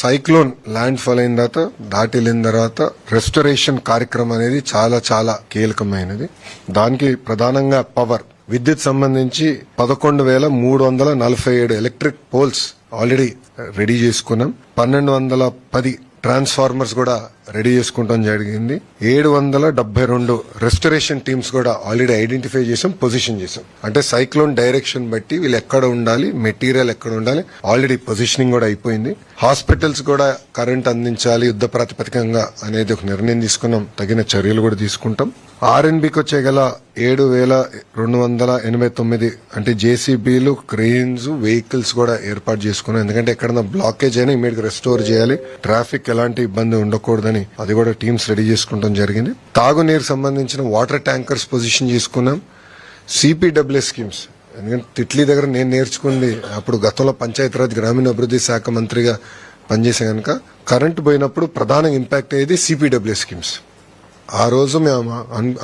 Cyclone land fall అయిన తర్వాత దాటి వెళ్ళిన తర్వాత రెస్టరేషన్ కార్యక్రమం అనేది చాలా చాలా కీలకమైనది. దానికి ప్రధానంగా పవర్ విద్యుత్ సంబంధించి పదకొండు వేల మూడు వందల నలభై ఏడు ఎలక్ట్రిక్ పోల్స్ ఆల్రెడీ రెడీ చేసుకున్నాం. పన్నెండు వందల పది ట్రాన్స్ఫార్మర్స్ కూడా రెడీ చేసుకుంటాం జరిగింది. ఏడు వందల డెబ్బై రెండు రెస్టరేషన్ టీమ్స్ కూడా ఆల్రెడీ ఐడెంటిఫై చేసాం పొజిషన్ చేసాం. అంటే సైక్లోన్ డైరెక్షన్ బట్టి వీళ్ళు ఎక్కడ ఉండాలి మెటీరియల్ ఎక్కడ ఉండాలి ఆల్రెడీ పొజిషనింగ్ కూడా అయిపోయింది. హాస్పిటల్స్ కూడా కరెంట్ అందించాలి యుద్ధ ప్రాతిపదికంగా అనేది ఒక నిర్ణయం తీసుకున్నాం తగిన చర్యలు కూడా తీసుకుంటాం. ఆర్ఎన్బికి వచ్చే గల ఏడు వేల రెండు వందల ఎనభై తొమ్మిది అంటే జేసీబీలు క్రెయిన్స్ వెహికల్స్ కూడా ఏర్పాటు చేసుకున్నాం. ఎందుకంటే ఎక్కడన్నా బ్లాకేజ్ అయినా ఇమీడియట్ రెస్టోర్ చేయాలి. ట్రాఫిక్ ఎలాంటి ఇబ్బంది ఉండకూడదని అది కూడా టీమ్స్ రెడీ చేసుకోవడం జరిగింది. తాగునీరు సంబంధించిన వాటర్ ట్యాంకర్స్ పొజిషన్ చేసుకున్నాం. CPW schemes. ఎందుకంటే తిట్లీ దగ్గర నేను నేర్చుకుంది అప్పుడు గతంలో పంచాయతీరాజ్ గ్రామీణాభివృద్ధి శాఖ మంత్రిగా పనిచేసే కనుక కరెంటు పోయినప్పుడు ప్రధాన ఇంపాక్ట్ అయ్యేది సిపిడబ్ల్యూ స్కీమ్స్. ఆ రోజు మేము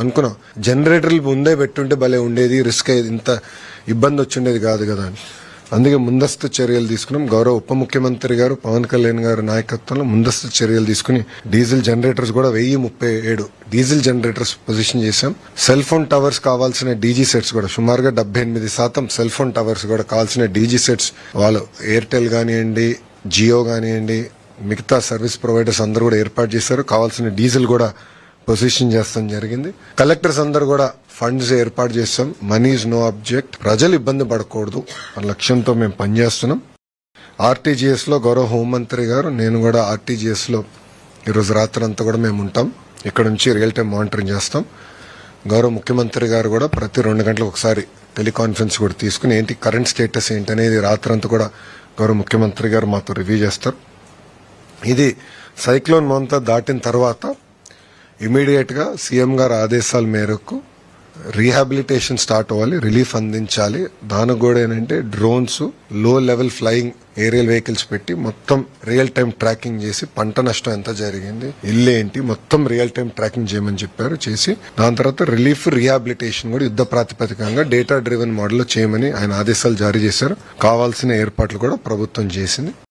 అనుకున్నాం జనరేటర్లు ముందే పెట్టుంటే భలే ఉండేది రిస్క్ అయ్యేది ఇంత ఇబ్బంది వచ్చిండేది కాదు కదా అని. అందుకే ముందస్తు చర్యలు తీసుకున్నాం. గౌరవ ఉప ముఖ్యమంత్రి గారు పవన్ కళ్యాణ్ గారు నాయకత్వంలో ముందస్తు చర్యలు తీసుకుని డీజిల్ జనరేటర్స్ కూడా వెయ్యి ముప్పై ఏడు డీజిల్ జనరేటర్స్ పొజిషన్ చేశాం. సెల్ ఫోన్ టవర్స్ కావాల్సిన డీజీ సెట్స్ కూడా సుమారుగా డెబ్బై ఎనిమిది శాతం సెల్ ఫోన్ టవర్స్ కూడా కావాల్సిన డీజీ సెట్స్ వాళ్ళు ఎయిర్టెల్ కానివ్వండి జియో కానివ్వండి మిగతా సర్వీస్ ప్రొవైడర్స్ అందరూ కూడా ఏర్పాటు చేశారు. కావాల్సిన డీజిల్ కూడా పొజిషన్ చేస్తాం జరిగింది. కలెక్టర్స్ అందరు కూడా ఫండ్స్ ఏర్పాటు చేస్తాం. మనీ ఇస్ నో అబ్జెక్ట్ ప్రజలు ఇబ్బంది పడకూడదు. అన్న లక్ష్యంతో మేము పనిచేస్తున్నాం. ఆర్టీజీఎస్లో గౌరవ హోంమంత్రి గారు నేను కూడా ఆర్టీజీఎస్లో ఈరోజు రాత్రి అంతా కూడా మేము ఉంటాం. ఇక్కడ నుంచి రియల్ టైం మానిటరింగ్ చేస్తాం. గౌరవ ముఖ్యమంత్రి గారు కూడా ప్రతి రెండు గంటలకు ఒకసారి టెలికాన్ఫరెన్స్ కూడా తీసుకుని ఏంటి కరెంట్ స్టేటస్ ఏంటి అనేది రాత్రంతా కూడా గౌరవ ముఖ్యమంత్రి గారు మాతో రివ్యూ చేస్తారు. ఇది సైక్లోన్ మొంతా దాటిన తర్వాత ఇమీడియట్గా సీఎం గారి ఆదేశాల మేరకు రీహాబిలిటేషన్ స్టార్ట్ అవ్వాలి రిలీఫ్ అందించాలి. దానికి కూడా ఏంటంటే డ్రోన్స్లో లెవెల్ ఫ్లయింగ్ ఏరియల్ వెహికల్స్ పెట్టి మొత్తం రియల్ టైం ట్రాకింగ్ చేసి పంట నష్టం ఎంత జరిగింది ఇల్లు ఏంటి మొత్తం రియల్ టైం ట్రాకింగ్ చేయమని చెప్పారు. చేసి దాని తర్వాత రిలీఫ్ రీహాబిలిటేషన్ కూడా యుద్ధ ప్రాతిపదికంగా డేటా డ్రివెన్ మోడల్లో చేయమని ఆయన ఆదేశాలు జారీ చేశారు. కావాల్సిన ఏర్పాట్లు కూడా ప్రభుత్వం చేసింది.